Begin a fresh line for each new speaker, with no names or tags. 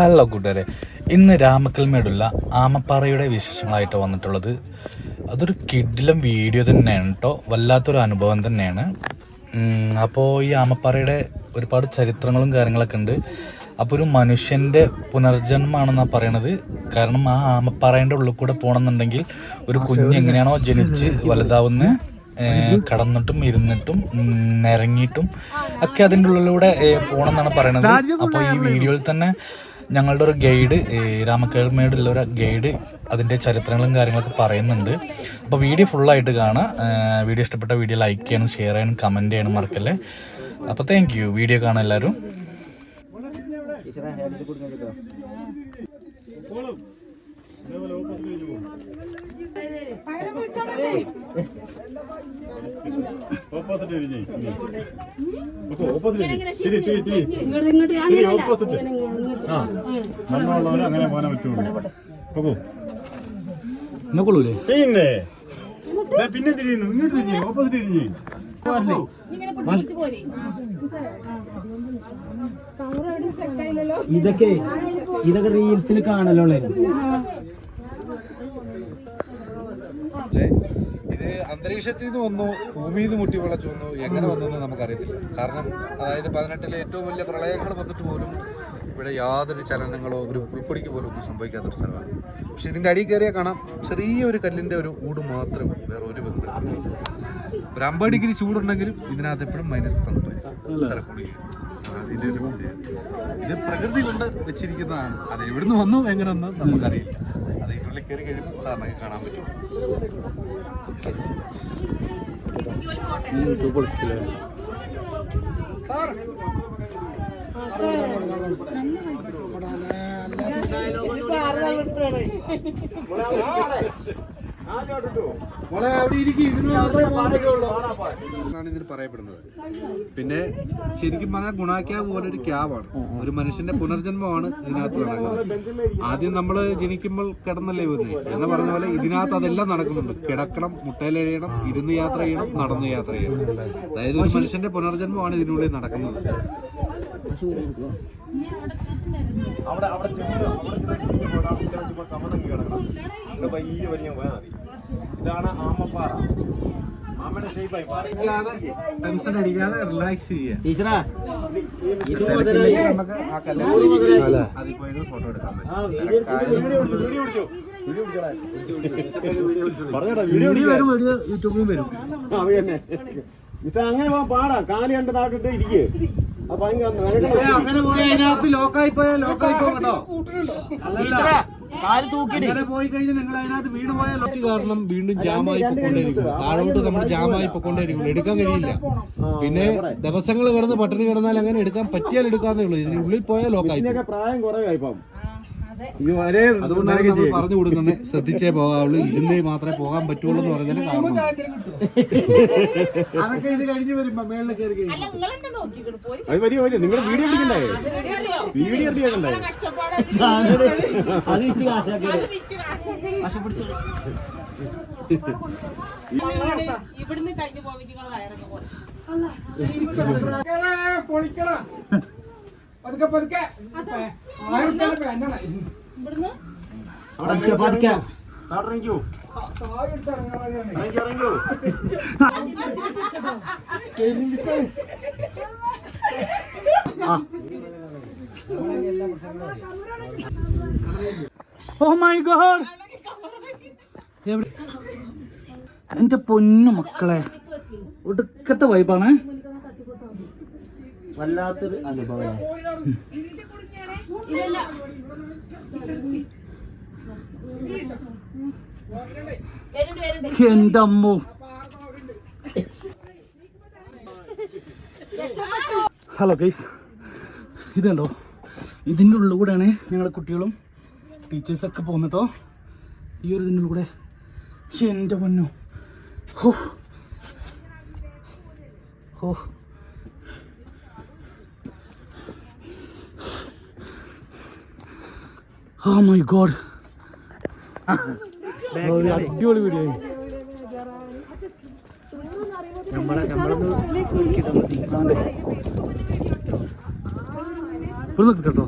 Hello കൂട്ടുകാരെ ഇന്ന് രാമക്കൽമേടുള്ള ആമപ്പാറയുടെ വിശേഷങ്ങളായിട്ട് വന്നിട്ടുള്ളത് അതൊരു കിഡിലം വീഡിയോ തന്നെയാണ് കേട്ടോ വല്ലാത്തൊരു അനുഭവം തന്നെയാണ്. അപ്പോൾ ഈ ആമപ്പാറയുടെ ഒരുപാട് ചരിത്രങ്ങളും കാര്യങ്ങളൊക്കെ ഉണ്ട്. അപ്പോൾ ഒരു മനുഷ്യന്റെ പുനർജന്മമാണെന്നാണ് പറയണത്. കാരണം ആ ആമപ്പാറയുടെ ഉള്ളിൽ കൂടെ പോകണമെന്നുണ്ടെങ്കിൽ ഒരു കുഞ്ഞ് എങ്ങനെയാണോ ജനിച്ച് വലുതാവുന്ന കടന്നിട്ടും ഇരുന്നിട്ടും നിറങ്ങിയിട്ടും നിരങ്ങിയിട്ടും ഒക്കെ അതിന്റെ ഉള്ളിലൂടെ പോകണം എന്നാണ് പറയണത്. അപ്പോൾ ഈ വീഡിയോയിൽ തന്നെ ഞങ്ങളുടെ ഒരു ഗൈഡ് രാമക്കേൾമേടുള്ള ഒരു ഗൈഡ് അതിന്റെ ചരിത്രങ്ങളും കാര്യങ്ങളൊക്കെ പറയുന്നുണ്ട്. അപ്പോൾ വീഡിയോ ഫുള്ളായിട്ട് കാണാം വീഡിയോ ഇഷ്ടപ്പെട്ട വീഡിയോ ലൈക്ക് ചെയ്യണം ഷെയർ ചെയ്യണം കമന്റ് ചെയ്യണം മറക്കല്ലേ? അപ്പോൾ താങ്ക് യു വീഡിയോ കാണാൻ എല്ലാവരും.
ഓപ്പോസിറ്റ് മണ്ണുള്ളവര് അങ്ങനെ പോകാൻ പറ്റുള്ളൂ. പിന്നെ? പിന്നെ തിരിയുന്നു. ഇങ്ങോട്ട് തിരിഞ്ഞേ ഓപ്പോസിറ്റ് തിരിഞ്ഞേ.
ഇങ്ങനെ പിടിച്ച് പോരെ.
ഇതൊക്കെ ഇതൊക്കെ റീൽസിൽ
ഇത് അന്തരീക്ഷത്തിൽ നിന്ന് വന്നു ഭൂമിയിൽ നിന്ന് മുട്ടി വിളച്ചു വന്നു. എങ്ങനെ വന്നു നമുക്കറിയത്തില്ല. കാരണം അതായത് പതിനെട്ടിലെ ഏറ്റവും വലിയ പ്രളയങ്ങൾ വന്നിട്ട് പോലും ഇവിടെ യാതൊരു ചലനങ്ങളോ ഒരു പുൽപ്പൊടിക്ക് പോലും ഒന്നും സംഭവിക്കാത്തൊരു സ്ഥലമാണ്. പക്ഷെ ഇതിന്റെ അടിയിൽ കയറിയാൽ കാണാം ചെറിയൊരു കല്ലിന്റെ ഒരു ഊട് മാത്രമേ വേറെ ഒരു ബന്ധം ഒരു അമ്പത് ഡിഗ്രി ചൂടുണ്ടെങ്കിലും ഇതിനകത്ത് എപ്പോഴും മൈനസ് തണുപ്പ് ഇത് പ്രകൃതി കൊണ്ട് വെച്ചിരിക്കുന്നതാണ്. അത് എവിടുന്ന് വന്നു എങ്ങനെയൊന്നും നമുക്കറിയില്ല. അത് ഇതിനുള്ളിൽ കയറി കഴിയുമ്പോൾ സാറിനൊക്കെ കാണാൻ പറ്റും. എന്നാണ് പറയപ്പെടുന്നത് പിന്നെ ശരിക്കും പറഞ്ഞാൽ ഗുണാക്യാവ് പോലെ ഒരു ക്യാബാണ് ഒരു മനുഷ്യന്റെ പുനർജന്മമാണ് ഇതിനകത്ത് നടക്കുന്നത് ആദ്യം നമ്മൾ ജനിക്കുമ്പോൾ കിടന്നല്ലേ വന്നേ എന്ന് പറഞ്ഞ പോലെ ഇതിനകത്ത് അതെല്ലാം നടക്കുന്നുണ്ട് കിടക്കണം മുട്ടയിലെഴിയണം ഇരുന്ന് യാത്ര ചെയ്യണം നടന്ന് യാത്ര ചെയ്യണം അതായത് ഒരു മനുഷ്യന്റെ പുനർജന്മമാണ് ഇതിനുള്ളിൽ നടക്കുന്നത്
അവിടെ അവിടെ ചെന്ന് അവിടെ ചെന്ന് കമന്നങ്ങ് കിടക്കണം പയ്യെ വലിയ പോയാൽ മതി ഇതാണ് ആമപ്പാറ.
ടെൻഷൻ അടിക്കാതെ റിലാക്സ്
ടീച്ചറാ
നമുക്ക് ആ കല്ല് അതിൽ പോയി ഫോട്ടോ എടുക്കാൻ പറ്റും.
യൂട്യൂബിലും വരും
അങ്ങനെ പാടാ. കാലി കണ്ട് താട്ടിട്ട് ഇരിക്കേ. അപ്പൊ.
അങ്ങനെ പോയി അതിനകത്ത് ലോക്കായി പോയാൽ ലോക്കായി പോകട്ടോ
ടീച്ചറാ കാൽ
തൂക്കിട്ട് പോയി കഴിഞ്ഞ് നിങ്ങൾ അതിനകത്ത് വീണ് പോയാൽ ലോക്ക് കാരണം വീണ്ടും ജാമായി പൊക്കൊണ്ടേയിരിക്കും താഴോട്ട് നമ്മൾ ജാമായി പൊക്കൊണ്ടേയിരിക്കും എടുക്കാൻ കഴിയില്ല. പിന്നെ ദിവസങ്ങൾ കിടന്ന് പട്ടിണി കിടന്നാൽ അങ്ങനെ എടുക്കാൻ പറ്റിയാൽ എടുക്കാന്നേ ഉള്ളൂ. ഇതിനുള്ളിൽ പോയാൽ ലോക്കായി
പ്രായം കുറവായി
അതുകൊണ്ടാണ് നമ്മൾ പറഞ്ഞു കൊടുക്കുന്നത് ശ്രദ്ധിച്ചേ പോകാവുള്ളൂ ഇരുന്നേ മാത്രമേ പോകാൻ പറ്റുള്ളൂ എന്ന് പറഞ്ഞാൽ കാരണം. അതൊക്കെ ഇത് കഴിഞ്ഞ് വരുമ്പോ മേളിൽ കയറി കഴിഞ്ഞു
നിങ്ങൾ വീഡിയോ വീഡിയോ
അത്
ഇവിടുന്ന് കഴിഞ്ഞു പോയി നിങ്ങൾ വയറൊക്കെ പോലെ
പതുക്കെ പതുക്കെ.
താട്ടിറങ്ങിക്കോ ഇറങ്ങി ഇറങ്ങിക്കോ
ഓ മൈ ഗോഡ് എന്റെ പൊന്നു മക്കളെ. ഒടുക്കത്തെ വൈബാണ് വല്ലാത്തൊരു അനുഭവമാണ്. എന്തമ്മു? ഹലോ ഗൈസ് ഇതുണ്ടോ ഇതിന്റെ ഉള്ളിൽ കൂടെയാണ് ഞങ്ങളുടെ കുട്ടികളും ടീച്ചേഴ്സൊക്കെ പോകുന്നിട്ടോ. ഈ ഒരു ഇതിന്റെ കൂടെ എന്റെ പൊന്നു. ഹോ. ഹോ. ഓ മൈ ഗോഡ് അടിപൊളി വീഡിയോ നമ്മളെ നമ്മളൊന്ന് ഇവിടെ നിൽക്കട്ടോ